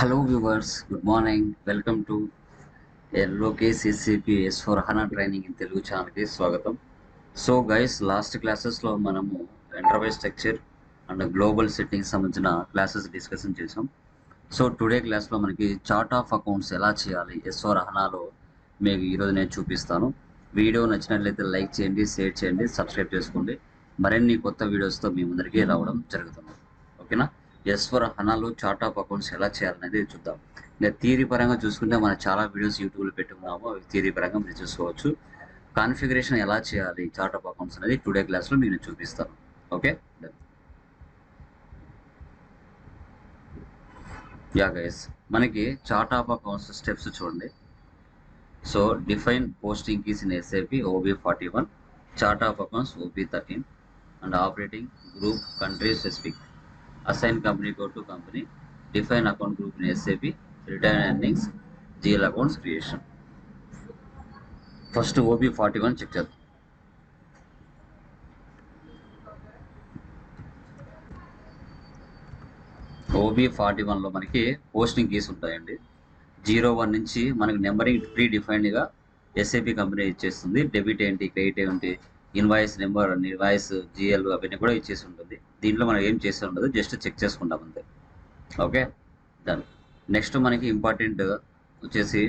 Hello viewers good morning welcome to Lokesh SAP S four HANA training in Telugu ఛానల్కి స్వాగతం. So guys last క్లాసెస్లో మనము enterprise structure and global setting సంబంధించిన classes discussion చేసాం so today క్లాస్లో మనకి chart of accounts ఎలా చేయాలి ఎస్ ఫర్ హనాలో మీకు ఈరోజు నేను చూపిస్తాను. వీడియో నచ్చినట్లయితే లైక్ చేయండి షేర్ చేయండి సబ్స్క్రైబ్ చేసుకోండి. మరిన్ని కొత్త వీడియోస్తో మీ ముందరికి రావడం జరుగుతుంది. ఓకేనా? ఎస్ ఫర్ హనాలో చార్ట్ ఆఫ్ అకౌంట్స్ ఎలా చేయాలనేది చూద్దాం. ఇంకా థియరీ పరంగా చూసుకుంటే మనం చాలా వీడియోస్ యూట్యూబ్లో పెట్టుకున్నాము అవి థియరీ పరంగా మీరు చూసుకోవచ్చు. కాన్ఫిగరేషన్ ఎలా చేయాలి చార్ట్ ఆఫ్ అకౌంట్స్ అనేది టుడే క్లాస్లో నేను చూపిస్తాను. ఓకే యా గైస్ మనకి చార్ట్ ఆఫ్ అకౌంట్స్ స్టెప్స్ చూడండి. So define posting keys in SAP OB forty one chart of accounts OB thirteen and operating group country specific assign company go to company define account group SAP retain earnings GL accounts creation first OB forty one check చేద్దాం OB forty వన్లో మనకి posting keys ఉంటాయండి. Zero one నుంచి మనకి numbering pre డిఫైన్డ్గా SAP company ఇచ్చేస్తుంది. Debit ఏంటి credit ఏంటి ఇన్వాయిస్ నెంబర్ ఇన్వాయిస్ జిఎల్ అవన్నీ కూడా ఇచ్చేసి ఉంటుంది. దీంట్లో మనం ఏం చేసే ఉండదు జస్ట్ చెక్ చేసుకుంటాం అంతే. ఓకే? దాని నెక్స్ట్ మనకి ఇంపార్టెంట్ వచ్చేసి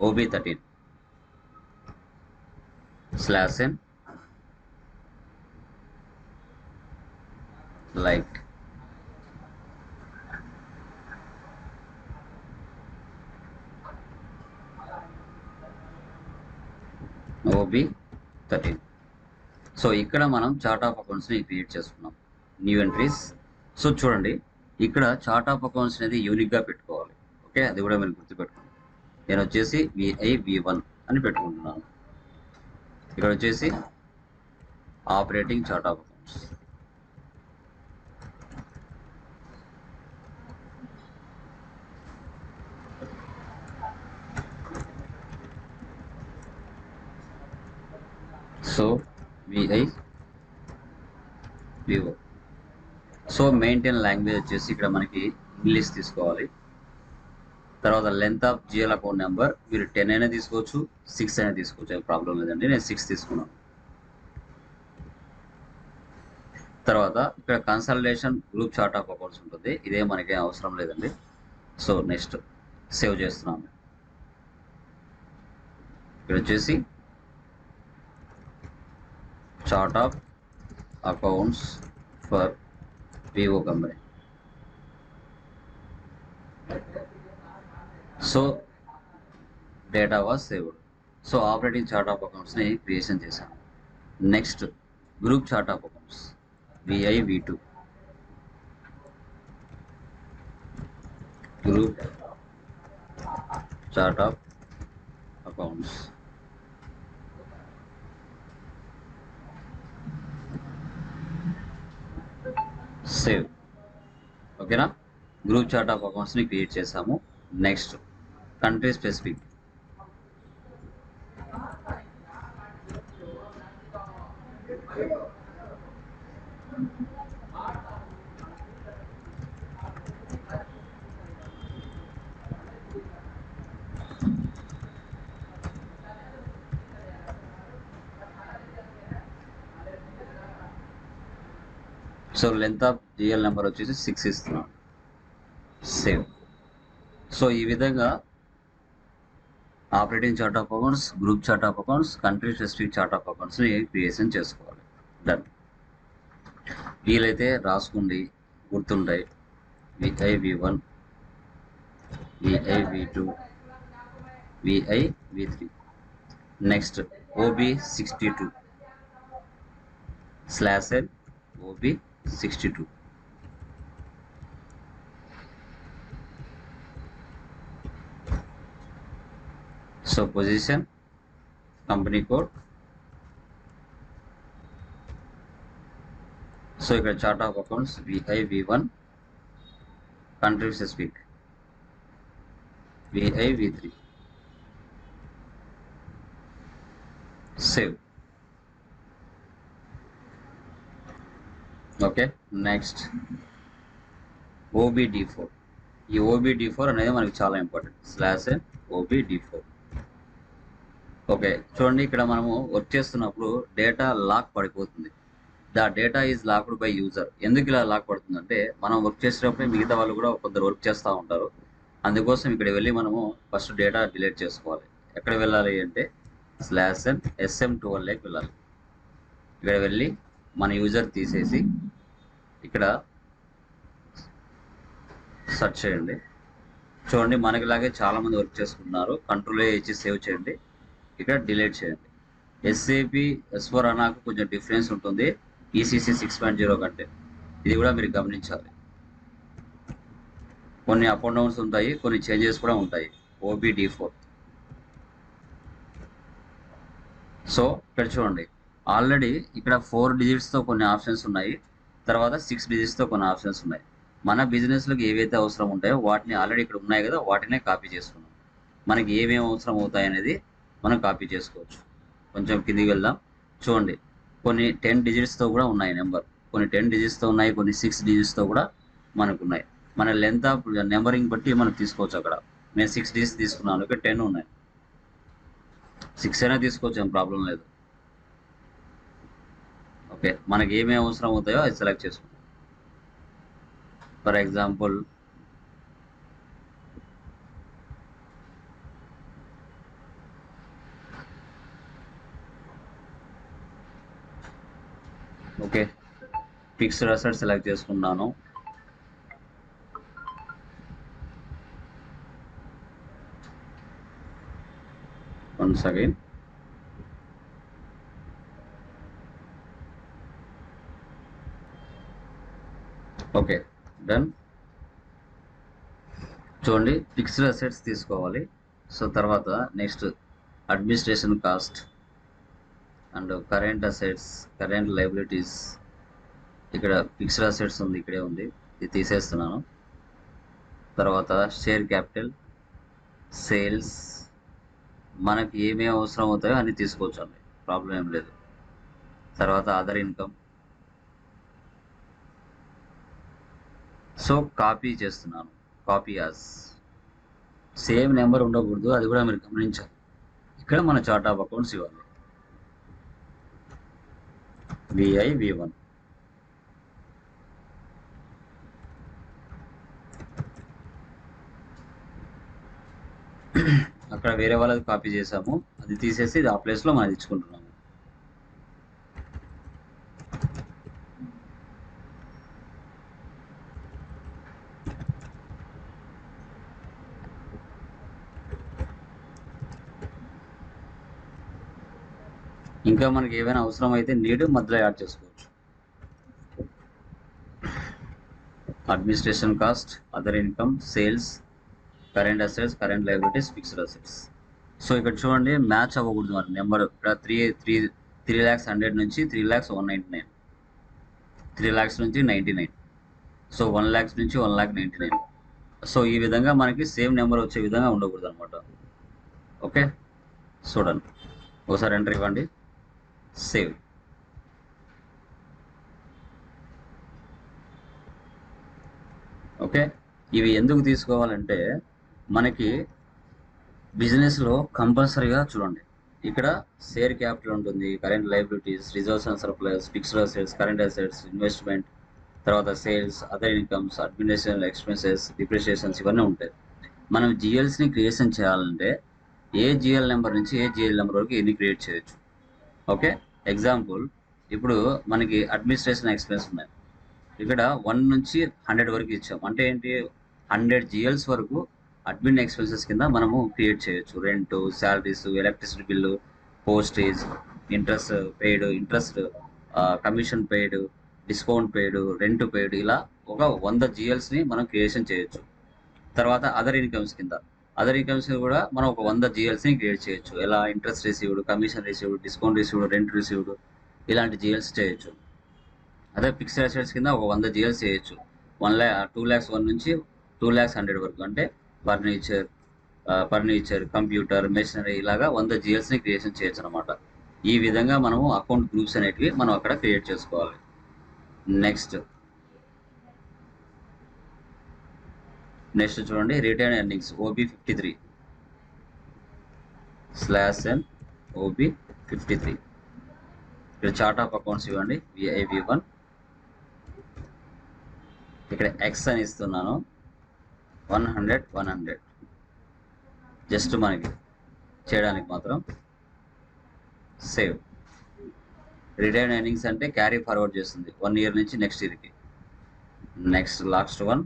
OB thirteen slash N like OB thirteen so ఇక్కడ మనం చార్ట్ ఆఫ్ అకౌంట్స్ని క్రియేట్ చేసుకున్నాం. న్యూ ఎంట్రీస్ సో చూడండి ఇక్కడ చార్ట్ ఆఫ్ అకౌంట్స్ అనేది యూనిక్గా పెట్టుకోవాలి. ఓకే అది కూడా మీరు గుర్తుపెట్టుకోండి. నేను వచ్చేసి విఐ వి వన్ అని పెట్టుకుంటున్నాను. ఇక్కడ వచ్చేసి operating chart of accounts so VI Vivo so maintain language వచ్చేసి ఇక్కడ మనకి ఇంగ్లీష్ తీసుకోవాలి. తర్వాత length of GL account number మీరు టెన్ అయినా తీసుకోవచ్చు సిక్స్ అయినా తీసుకోవచ్చు అది ప్రాబ్లం లేదండి. నేను సిక్స్ తీసుకున్నాను. తర్వాత ఇక్కడ consultation group chart of accounts ఉంటుంది. ఇదే మనకి అవసరం లేదండి. సో నెక్స్ట్ సేవ్ చేస్తున్నాను. ఇక్కడ వచ్చేసి chart of accounts for Vivo company so data was saved so operating chart of అకౌంట్స్ని creation చేశాను next group chart of accounts VI V two group chart of accounts save ఓకేనా? Group chart of అకౌంట్స్ని create చేసాము next country specific. So length of real number వచ్చేసి six ఇస్తున్నాం. Save so ఈ విధంగా operating chart of accounts group chart of accounts country specific chart of అకౌంట్స్ని creation చేసుకోవాలి. Done వీలైతే రాసుకోండి. గుర్తుంటాయి. VI V one VI V two VI V three next OB sixty two slash L OB sixty two so position company code so ఇక్కడ chart of accounts VI V one country specific VI V three save okay next OBD four ఈ OB D four అనేది మనకి చాలా important slash N OB D four okay చూడండి ఇక్కడ మనము work చేస్తున్నప్పుడు data lock పడిపోతుంది. The data is locked by user. ఎందుకు ఇలా లాక్ పడుతుందంటే మనం వర్క్ చేసేటప్పుడే మిగతా వాళ్ళు కూడా కొందరు వర్క్ చేస్తూ ఉంటారు. అందుకోసం ఇక్కడ వెళ్ళి మనము ఫస్ట్ డేటా డిలీట్ చేసుకోవాలి. ఎక్కడ వెళ్ళాలి అంటే స్లాష్ ఎన్ ఎస్ఎం ట్వెల్వ్లోకి వెళ్ళాలి. ఇక్కడ వెళ్ళి మన యూజర్ తీసేసి ఇక్కడ సెర్చ్ చేయండి. చూడండి మనకిలాగే చాలా మంది వర్క్ చేసుకుంటున్నారు. కంట్రోల్ ఇచ్చి సేవ్ చేయండి. ఇక్కడ డిలీట్ చేయండి ఎస్ఏపి ఎస్ఫోర్ అనాకు కొంచెం డిఫరెన్స్ ఉంటుంది. ఈసీసీ సిక్స్ పాయింట్ జీరో కంటే. ఇది కూడా మీరు గమనించాలి. కొన్ని అప్ అండ్ డౌన్స్ ఉంటాయి కొన్ని చేంజెస్ కూడా ఉంటాయి. ఓబిడి ఫోర్ సో ఇక్కడ చూడండి. ఆల్రెడీ ఇక్కడ ఫోర్ డిజిట్స్తో కొన్ని ఆప్షన్స్ ఉన్నాయి. తర్వాత సిక్స్ డిజిట్స్తో కొన్ని ఆప్షన్స్ ఉన్నాయి. మన బిజినెస్లకు ఏవైతే అవసరం ఉంటాయో వాటిని ఆల్రెడీ ఇక్కడ ఉన్నాయి కదా వాటినే కాపీ చేసుకున్నాం మనకి ఏమేమి అవసరం అవుతాయి అనేది మనం కాపీ చేసుకోవచ్చు. కొంచెం కిందికి వెళ్దాం. చూడండి కొన్ని టెన్ డిజిట్స్తో కూడా ఉన్నాయి నెంబర్. కొన్ని టెన్ డిజిట్స్తో ఉన్నాయి కొన్ని సిక్స్ డిజిట్స్తో కూడా మనకు ఉన్నాయి మన లెంత్ ఆఫ్ నెంబరింగ్ బట్టి మనం తీసుకోవచ్చు అక్కడ. నేను సిక్స్ డిజిట్స్ తీసుకున్నాను ఇక్కడ టెన్ ఉన్నాయి. సిక్స్ అయినా తీసుకోవచ్చు ఏం ప్రాబ్లం లేదు. ఓకే మనకి ఏమేమి అవసరం అవుతాయో అది సెలెక్ట్ చేసుకుంటాం for example okay. Fixed asset select చేసుకున్నాను. వన్స్ అగైన్ ఓకే డన్ చూడండి ఫిక్స్డ్ అసెట్స్ తీసుకోవాలి. సో తర్వాత next administration cost and current assets current liabilities ఇక్కడ ఫిక్స్డ్ అసెట్స్ ఉంది ఇక్కడే ఉంది. ఇది తీసేస్తున్నాను. తర్వాత షేర్ క్యాపిటల్ సేల్స్ మనకి ఏమేమి అవసరం అవుతాయో అన్ని తీసుకోవచ్చు అండి. ప్రాబ్లం ఏం లేదు. తర్వాత అదర్ ఇన్కమ్. సో కాపీ చేస్తున్నాను. కాపీ యాజ్ సేమ్ నెంబర్ ఉండకూడదు అది కూడా మీరు గమనించాలి. ఇక్కడ మన చార్ట్ ఆఫ్ అకౌంట్స్ ఇవ్వాలి. విఐ వి వన్ అక్కడ వేరే వాళ్ళది కాపీ చేసాము అది తీసేసి ఇది ఆ ప్లేస్లో మనం ఇచ్చుకుంటున్నాం. ఇంకా మనకి ఏమైనా అవసరం అయితే నీడు మధ్యలో యాడ్ చేసుకోవచ్చు. Administration cost other income sales current assets current liabilities fixed assets so ఇక్కడ చూడండి మ్యాచ్ అవ్వకూడదు మరి. నెంబర్ ఇక్కడ three three three lakhs hundred నుంచి three lakhs one ninety nine three lakhs నుంచి ninety nine so one lakhs నుంచి one lakh ninety nine so ఈ విధంగా మనకి సేమ్ నెంబర్ వచ్చే విధంగా ఉండకూడదు అనమాట ఓకే చూడండి. ఒకసారి ఎంటర్ ఇవ్వండి. సేవ్ ఓకే ఇవి ఎందుకు తీసుకోవాలంటే మనకి బిజినెస్లో కంపల్సరీగా చూడండి. ఇక్కడ షేర్ క్యాపిటల్ ఉంటుంది current liabilities reserves and surplus fixed assets current assets investment తర్వాత sales other incomes administration expenses depreciations ఇవన్నీ ఉంటాయి. మనం జిఎల్స్ని క్రియేషన్ చేయాలంటే ఏ జిఎల్ నెంబర్ నుంచి ఏ జిఎల్ నెంబర్ వరకు ఎన్ని క్రియేట్ చేయొచ్చు. ఓకే? ఎగ్జాంపుల్ ఇప్పుడు మనకి అడ్మినిస్ట్రేషన్ ఎక్స్పెన్స్ ఉన్నాయి. ఇక్కడ వన్ నుంచి హండ్రెడ్ వరకు ఇచ్చాం. అంటే ఏంటి? హండ్రెడ్ జిఎల్స్ వరకు అడ్మిన్ ఎక్స్పెన్సెస్ కింద మనము క్రియేట్ చేయొచ్చు. Rent salaries electricity bill postage interest paid interest commission paid discount paid rent paid ఇలా ఒక వంద జిఎల్స్ని మనం క్రియేషన్ చేయొచ్చు. తర్వాత అదర్ ఇన్కమ్స్ కింద. అదర్ ఇన్కమ్స్ కూడా మనం ఒక వంద జిఎల్సీని క్రియేట్ చేయొచ్చు. ఎలా interest received commission received discount received rent received ఇలాంటి జిఎల్స్ చేయొచ్చు. అదే ఫిక్స్డ్ అసెట్స్ కింద ఒక వంద జిఎల్స్ చేయొచ్చు. One lakh two lakhs one నుంచి టూ ల్యాక్స్ హండ్రెడ్ వరకు అంటే ఫర్నిచర్ ఫర్నిచర్ కంప్యూటర్ మెషినరీ ఇలాగా వంద జిఎల్స్ని క్రియేషన్ చేయొచ్చు అనమాట ఈ విధంగా మనము అకౌంట్ గ్రూప్స్ అనేటివి మనం అక్కడ క్రియేట్ చేసుకోవాలి. నెక్స్ట్ నెక్స్ట్ చూడండి retain earnings OB fifty three. Slash N OB fifty three. ఇక్కడ చార్ట్ ఆఫ్ అకౌంట్స్ ఇవ్వండి విఐవి వన్ ఇక్కడ ఎక్స్ అని ఇస్తున్నాను one hundred one hundred. Just మనకి చేయడానికి మాత్రం సేవ్. రిటైర్డ్ ఎర్నింగ్స్ అంటే క్యారీ ఫార్వర్డ్ చేస్తుంది వన్ ఇయర్ నుంచి నెక్స్ట్ ఇయర్కి. Next last one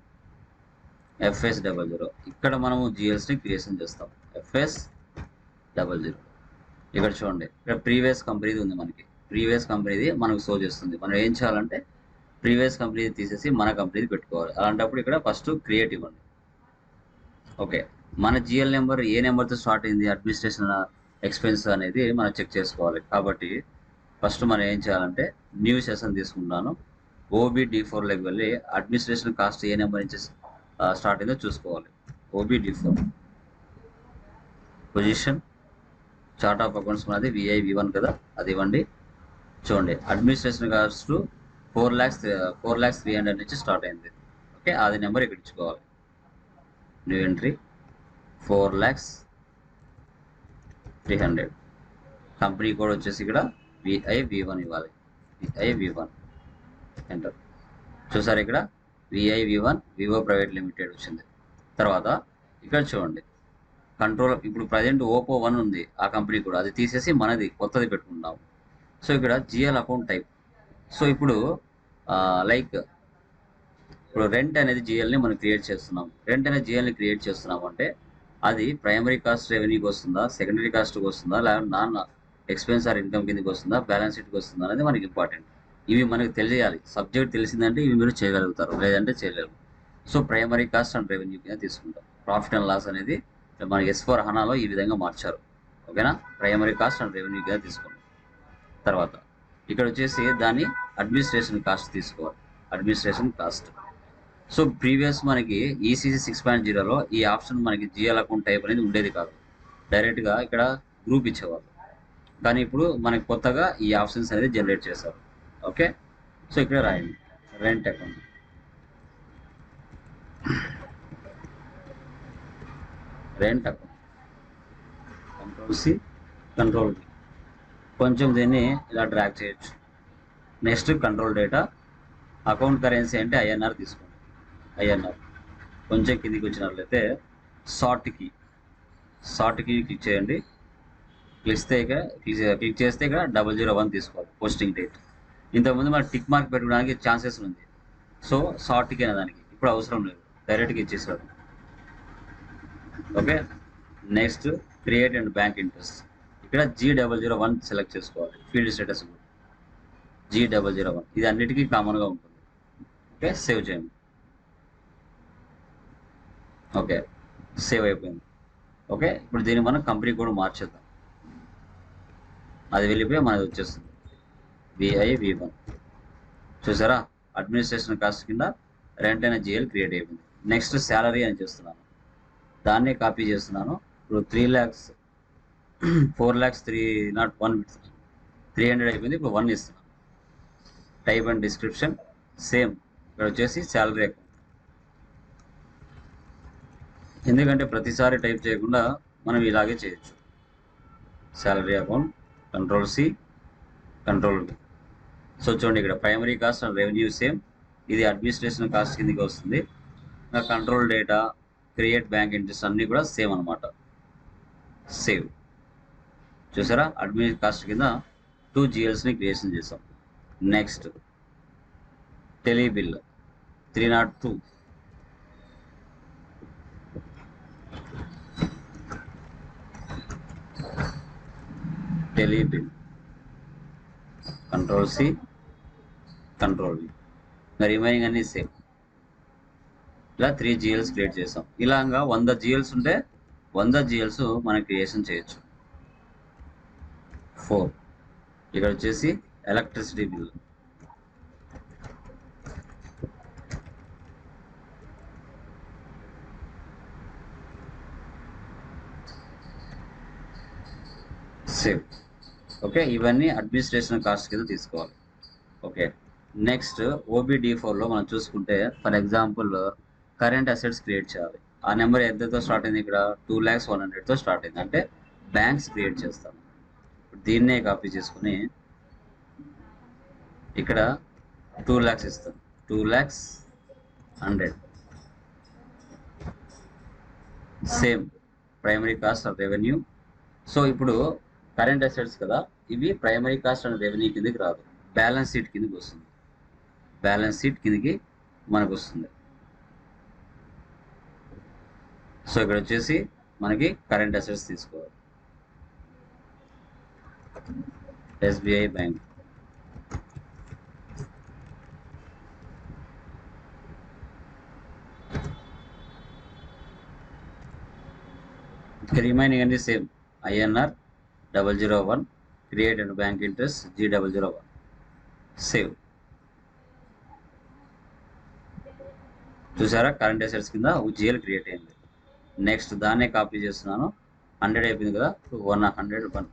FS double zero ఇక్కడ మనము జిఎల్స్ని క్రియేషన్ చేస్తాం. ఎఫ్ఎస్ డబల్ జీరో ఇక్కడ చూడండి. ఇక్కడ ప్రీవియస్ కంపెనీది ఉంది మనకి. ప్రీవియస్ కంపెనీది మనకు షో చేస్తుంది. మనం ఏం చేయాలంటే ప్రీవియస్ కంపెనీది తీసేసి మన కంపెనీది పెట్టుకోవాలి. అలాంటప్పుడు ఇక్కడ ఫస్ట్ క్రియేట్ ఇవ్వండి. ఓకే మన జిఎల్ నెంబర్ ఏ నెంబర్తో స్టార్ట్ అయింది? అడ్మినిస్ట్రేషన్ ఎక్స్పెన్స్ అనేది మనం చెక్ చేసుకోవాలి. కాబట్టి ఫస్ట్ మనం ఏం చేయాలంటే న్యూ సెషన్ తీసుకుంటాను ఓబీ డి ఫోర్లోకి వెళ్ళి అడ్మినిస్ట్రేషన్ కాస్ట్ ఏ నెంబర్ నుంచి స్టార్ట్ అయిందో చూసుకోవాలి. OB four position chart of accounts మనది విఐ వి వన్ కదా అది ఇవ్వండి. చూడండి administration cost four lakhs four lakhs three hundred నుంచి స్టార్ట్ అయింది. ఓకే అది నెంబర్ ఇక్కడ ఇచ్చుకోవాలి. New entry four lakhs three hundred company code వచ్చేసి ఇక్కడ విఐ వి వన్ ఇవ్వాలి. విఐ వి వన్ ఎంటర్ చూసారు ఇక్కడ? VI V one Vivo private limited వచ్చింది. తర్వాత ఇక్కడ చూడండి. కంట్రోల్ ఇప్పుడు ప్రజెంట్ ఓపో వన్ ఉంది ఆ కంపెనీ కూడా. అది తీసేసి మనది కొత్తది పెట్టుకుంటాం సో ఇక్కడ జిఎల్ అకౌంట్ టైప్. సో ఇప్పుడు లైక్ ఇప్పుడు రెంట్ అనేది జిఎల్ని మనం క్రియేట్ చేస్తున్నాం రెంట్ అనేది జిఎల్ని క్రియేట్ చేస్తున్నాం అంటే అది ప్రైమరీ కాస్ట్ రెవెన్యూకి వస్తుందా సెకండరీ కాస్ట్కి వస్తుందా లేకపోతే నాన్ ఎక్స్పెన్స్ ఆర్ ఇన్కమ్ కిందకి వస్తుందా బ్యాలెన్స్ షీట్కి వస్తుందా అనేది మనకి ఇంపార్టెంట్. ఇవి మనకి తెలియాలి. సబ్జెక్ట్ తెలిసిందంటే ఇవి మీరు చేయగలుగుతారు. లేదంటే చేయలేరు. So primary cost and revenue కింద తీసుకుంటాం. ప్రాఫిట్ అండ్ లాస్ అనేది మన ఎస్ ఫోర్ హనాలో ఈ విధంగా మార్చారు. ఓకేనా? ప్రైమరీ కాస్ట్ అండ్ రెవెన్యూ కింద తీసుకుంటాం. తర్వాత ఇక్కడ వచ్చేసి దాన్ని అడ్మినిస్ట్రేషన్ కాస్ట్ తీసుకోవాలి. Administration cost. సో ప్రీవియస్ మనకి ఈసీసీ సిక్స్ పాయింట్ జీరోలో ఈ ఆప్షన్ మనకి జిఎల్ అకౌంట్ టైప్ అనేది ఉండేది కాదు. డైరెక్ట్గా ఇక్కడ గ్రూప్ ఇచ్చేవాళ్ళు. కానీ ఇప్పుడు మనకి కొత్తగా ఈ ఆప్షన్స్ అనేది జనరేట్ చేశారు. ఓకే? సో ఇక్కడ రాయండి. Rent account rent account control C control కొంచెం దీన్ని ఇలా డ్రాక్ చేయొచ్చు. Next control data account currency అంటే ఐఎన్ఆర్ తీసుకోండి. ఐఎన్ఆర్ కొంచెం కిందికి వచ్చినట్లయితే short key short key click చేయండి. క్లిక్ చేస్తే క్లిక్ చేస్తే ఇక్కడ డబల్ జీరో వన్ తీసుకోవాలి పోస్టింగ్ డేట్ ఇంతకుముందు మనం టిక్ మార్క్ పెట్టుకోవడానికి ఛాన్సెస్ ఉంది. సో షార్ట్కి అనే దానికి. ఇప్పుడు అవసరం లేదు. డైరెక్ట్గా ఇచ్చేసాడు okay? Next create and bank interest. ఇక్కడ G double zero one select చేసుకోవాలి. Field status G double zero one ఇది అన్నిటికీ కామన్గా ఉంటుంది. ఓకే? సేవ్ చేయండి. ఓకే? సేవ్ అయిపోయింది. ఓకే? ఇప్పుడు దీన్ని మనం కంపెనీ కూడా మార్చేద్దాం. అది వెళ్ళిపోయి మనది వచ్చేస్తుంది. విఐ వి వన్ చూసారా? అడ్మినిస్ట్రేషన్ కాస్ట్ కింద రెంట్ అయిన జిఎల్ క్రియేట్ అయిపోయింది. నెక్స్ట్ శాలరీ అని చేస్తున్నాను. దాన్నే కాపీ చేస్తున్నాను. ఇప్పుడు three lakhs four lakhs three nought one three hundred అయిపోయింది. ఇప్పుడు వన్ ఇస్తున్నాను. టైప్ అండ్ డిస్క్రిప్షన్ సేమ్ ఇక్కడ వచ్చేసి శాలరీ అకౌంట్ ఎందుకంటే ప్రతిసారి టైప్ చేయకుండా మనం ఇలాగే చేయొచ్చు. Salary account control C control B so చూడండి ఇక్కడ primary cost and revenue same ఇది అడ్మినిస్ట్రేషన్ కాస్ట్ కిందకి వస్తుంది. ఇంకా control data create bank interest అన్నీ కూడా సేమ్ అనమాట సేవ్ చూసారా? అడ్మిన్ కాస్ట్ కింద టూ జిఎల్స్ని క్రియేషన్ చేసాం next tele bill three nought two tele bill control C control V remaining అన్ని సేమ్ ఇలా త్రీ జిఎల్స్ క్రియేట్ చేసాం. ఇలాగా వంద జిఎల్స్ ఉంటే వంద జిఎల్స్ మనం క్రియేషన్ చేయొచ్చు. ఫోర్ ఇక్కడ వచ్చేసి ఎలక్ట్రిసిటీ బిల్ సేవ్ ఓకే? ఇవన్నీ అడ్మినిస్ట్రేషన్ కాస్ట్ కింద తీసుకోవాలి. ఓకే? నెక్స్ట్ ఓబిడి ఫోర్లో మనం చూసుకుంటే for example current assets create చేయాలి. ఆ నెంబర్ ఎంతతో స్టార్ట్ అయింది ఇక్కడ? టూ ల్యాక్స్ వన్ హండ్రెడ్తో స్టార్ట్ అయింది. అంటే బ్యాంక్స్ క్రియేట్ చేస్తాం దీన్నే కాపీ చేసుకుని ఇక్కడ టూ ల్యాక్స్ ఇస్తాం. Two lakhs hundred same primary cost of revenue so ఇప్పుడు కరెంట్ అసెట్స్ కదా? ఇవి ప్రైమరీ కాస్ట్ అండ్ రెవెన్యూ కిందకి రాదు. బ్యాలెన్స్ షీట్ కిందకి వస్తుంది. బ్యాలెన్స్ షీట్ కిందకి మనకు వస్తుంది. సో ఇక్కడ వచ్చేసి మనకి కరెంట్ అసెట్స్ తీసుకోవాలి. ఎస్బీఐ బ్యాంక్ రిమైనింగ్ అన్ని same INR double zero one create and bank interest G double zero one save చూసారా? కరెంట్ అసెట్స్ కింద జిఎల్ క్రియేట్ అయింది. నెక్స్ట్ దాన్నే కాపీ చేస్తున్నాను. హండ్రెడ్ అయిపోయింది కదా? వన్ హండ్రెడ్ వన్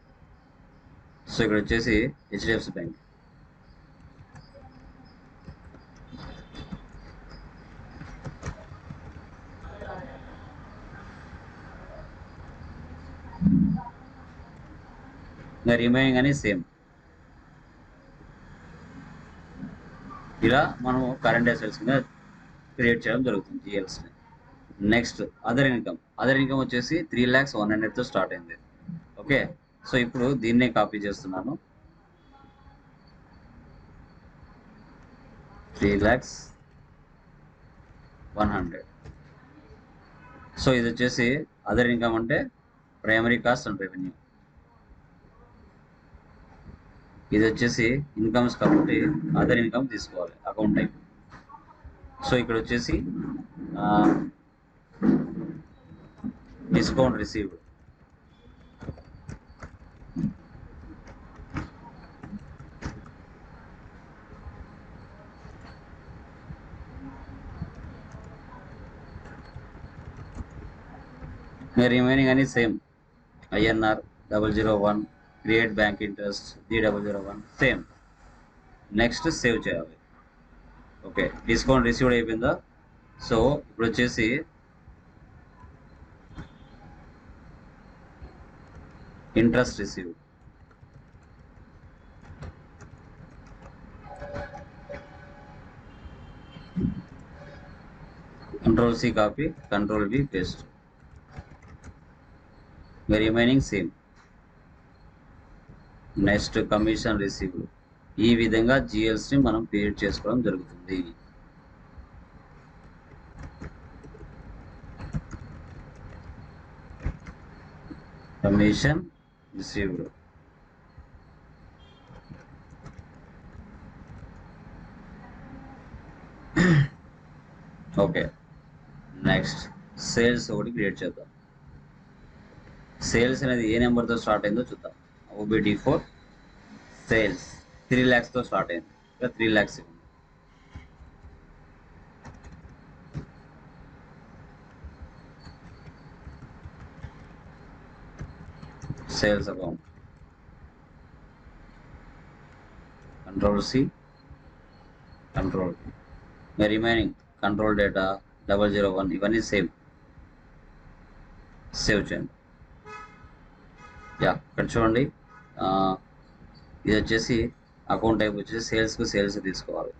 సో ఇక్కడ వచ్చేసి హెచ్డిఎఫ్సి బ్యాంక్ ఇంకా రిమైనింగ్ అని సేమ్. ఇలా మనం కరెంట్ అసెట్స్ మీద క్రియేట్ చేయడం జరుగుతుంది జిఎల్స్ని next other income other income వచ్చేసి త్రీ ల్యాక్స్ వన్ హండ్రెడ్తో స్టార్ట్ అయింది. ఓకే సో ఇప్పుడు దీన్నే కాపీ చేస్తున్నాను. Three lakhs one hundred so ఇది వచ్చేసి అదర్ ఇన్కమ్ అంటే ప్రైమరీ కాస్ట్ అండ్ రెవెన్యూ ఇది వచ్చేసి ఇన్కమ్స్ కాబట్టి అదర్ ఇన్కమ్ తీసుకోవాలి అకౌంట్ టైప్ సో ఇక్కడ వచ్చేసి డిస్కౌంట్ రిసీవ్డ్ రిమైనింగ్ అని same INR double zero one create bank interest G double zero one same next save చేయాలి. ఓకే డిస్కౌంట్ రిసీవ్డ్ అయిపోయిందా? So ఇప్పుడు వచ్చేసి interest received control C copy control B paste remaining same next commission receive. ఈ విధంగా జిఎల్స్ని మనం create చేసుకోవడం జరుగుతుంది. Commission received. Okay. Next sales ఒకటి క్రియేట్ చేద్దాం. సేల్స్ అనేది ఏ నెంబర్తో స్టార్ట్ అయిందో చూద్దాం. ఓబిడి ఫోర్ సేల్స్ త్రీ ల్యాక్స్తో స్టార్ట్ అయింది ఇంకా త్రీ ల్యాక్స్ ఇవ్వండి sales account control C control remaining control data double zero one ఇవన్నీ సేమ్ సేవ్ చేయండి యా ఇక్కడ చూడండి ఆ, ఇది వచ్చేసి అకౌంట్ టైప్ వచ్చేసి సేల్స్కు సేల్స్ తీసుకోవాలి.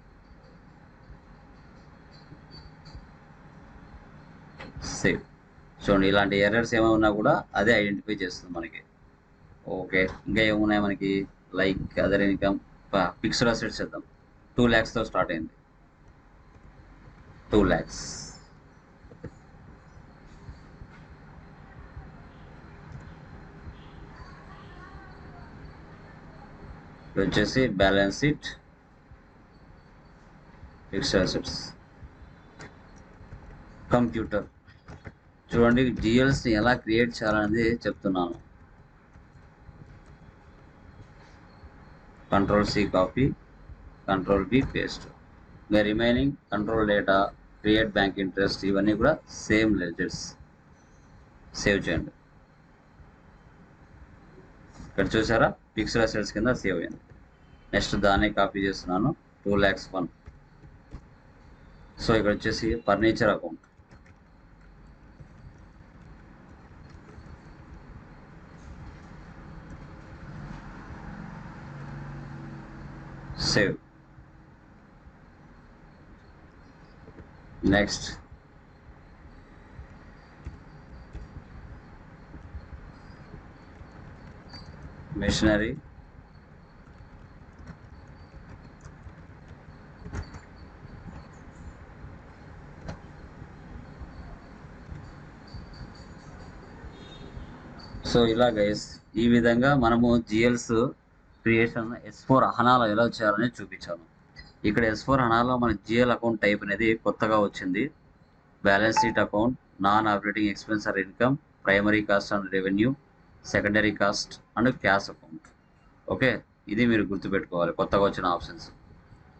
సేవ్ చూడండి ఇలాంటి ఎర్రర్స్ ఏమైనా ఉన్నా కూడా అదే ఐడెంటిఫై చేస్తుంది మనకి. ఓకే ఇంకా ఏమున్నాయి మనకి? Like other income fixed assets చేద్దాం. టూ ల్యాక్స్తో స్టార్ట్ అయింది. టూ ల్యాక్స్ ఇది వచ్చేసి balance sheet fixed assets computer చూడండి డిఎల్స్ని ఎలా క్రియేట్ చేయాలనేది చెప్తున్నాను. Control C copy control B paste ఇంకా remaining control data create bank interest ఇవన్నీ కూడా సేమ్ లెజర్స్ సేవ్ చేయండి. ఇక్కడ చూసారా? ఫిక్స్డ్ అసెట్స్ కింద సేవ్ అయింది నెక్స్ట్ దాన్ని కాపీ చేస్తున్నాను. టూ ల్యాక్స్ వన్ సో ఇక్కడ వచ్చేసి furniture account save next machinery. So ఇలా గైస్ ఈ విధంగా మనము జిఎల్స్ క్రియేషన్ ఎస్ ఫోర్ హనాలో ఎలా చేయాలని చూపించాను. ఇక్కడ ఎస్ ఫోర్ హనాలో మన జిఎల్ అకౌంట్ టైప్ అనేది కొత్తగా వచ్చింది. Balance sheet account non operating expense or income primary cost and revenue secondary cost and cash account okay ఇది మీరు గుర్తుపెట్టుకోవాలి. కొత్తగా వచ్చిన ఆప్షన్స్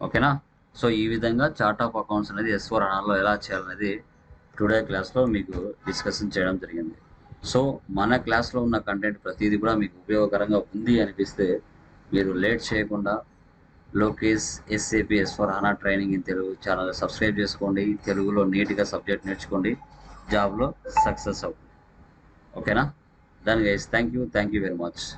ఓకేనా సో ఈ విధంగా చార్ట్ ఆఫ్ అకౌంట్స్ అనేది ఎస్ అనాల్లో ఎలా చేయాలనేది టుడే క్లాస్లో మీకు డిస్కషన్ చేయడం జరిగింది. సో మన క్లాస్లో ఉన్న కంటెంట్ ప్రతిదీ కూడా మీకు ఉపయోగకరంగా ఉంది అనిపిస్తే మీరు లేట్ చేయకుండా Lokesh SAP S HANA training in Telugu channel subscribe చేసుకోండి. తెలుగులో నీట్గా సబ్జెక్ట్ నేర్చుకోండి. జాబ్లో సక్సెస్ అవుతుంది. ఓకేనా done guys. Thank you. Thank you very much.